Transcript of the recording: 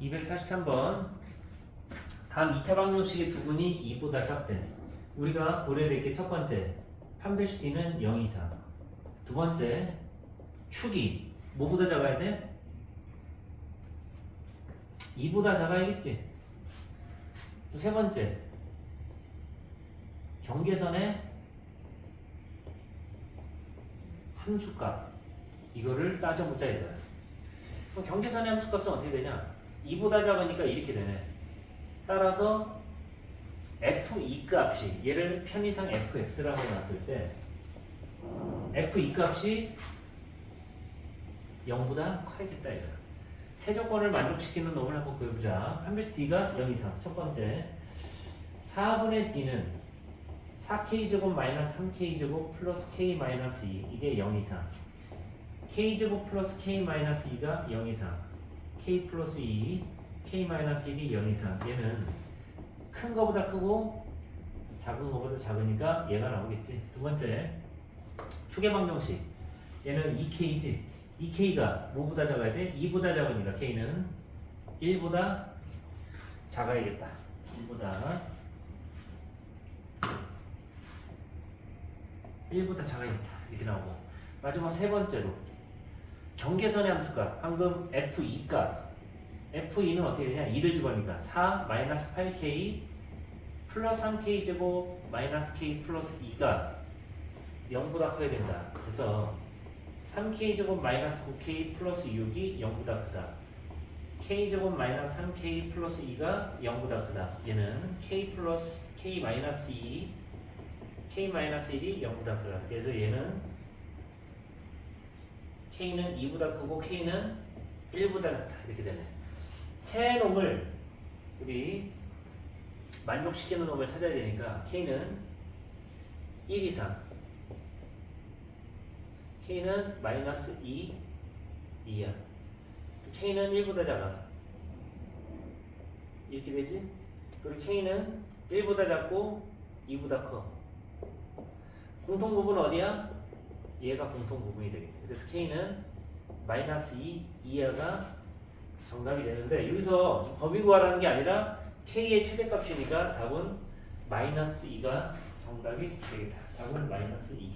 243번. 다음 2차 방정식의 두분이 2보다 작대. 우리가 고려해야 될 게 첫 번째 판별시티는 0 이상. 두 번째 축이 뭐보다 작아야 돼? 2보다 작아야겠지? 세 번째 경계선의 함수값. 이거를 따져보자 이거야. 그럼 경계선의 함수값은 어떻게 되냐 2보다 작으니까 이렇게 되네. 따라서 f2 값이 얘를 편의상 fx라고 놨을 때 f2 값이 0보다 커야겠다 이거야 세조건을 만족시키는 놈을 한번 그려보자. 판별식 d가 0 이상. 첫 번째 4분의 d는 4k제곱 마이너스 3k제곱 플러스 k 마이너스 2 이게 0 이상. K제곱 플러스 k 마이너스 2가 0 이상 k 플러스 2 k 마이너스 1이 0 이상. 얘는 큰 거보다 크고 작은 거보다 작으니까 얘가 나오겠지. 두 번째 추계방정식. 얘는 2k지. 2k가 뭐보다 작아야 돼? 2보다 작으니까 k는 1보다 작아야겠다. 1보다 1보다 작아야겠다. 이렇게 나오고. 마지막 세 번째로 경계선의 함수값 방금 f2 값 f2는 어떻게 되냐? 2를 집어넣으니까? 4 마이너스 8k 플러스 3k 제곱 마이너스 k 플러스 2가 0보다 커야 된다. 그래서 3k 제곱 마이너스 9k 플러스 6이 0보다 크다. K 제곱 마이너스 3k 플러스 2가 0보다 크다. 얘는 k 플러스 k 마이너스 2 k 마이너스 1이 0보다 크다. 그래서 얘는 k는 2보다 크고 k는 1보다 작다 이렇게 되네 새 놈을 우리 만족시키는 놈을 찾아야 되니까 k는 1 이상 k는 마이너스 2 2야 k는 1보다 작아 이렇게 되지? 그리고 k는 1보다 작고 2보다 커 공통 부분 어디야? 얘가 공통 부분이 되겠네. 그래서 k는 마이너스 2 이하가 정답이 되는데 여기서 범위 구하라는 게 아니라 k의 최대값이니까 답은 마이너스 2가 정답이 되겠다. 답은 마이너스 2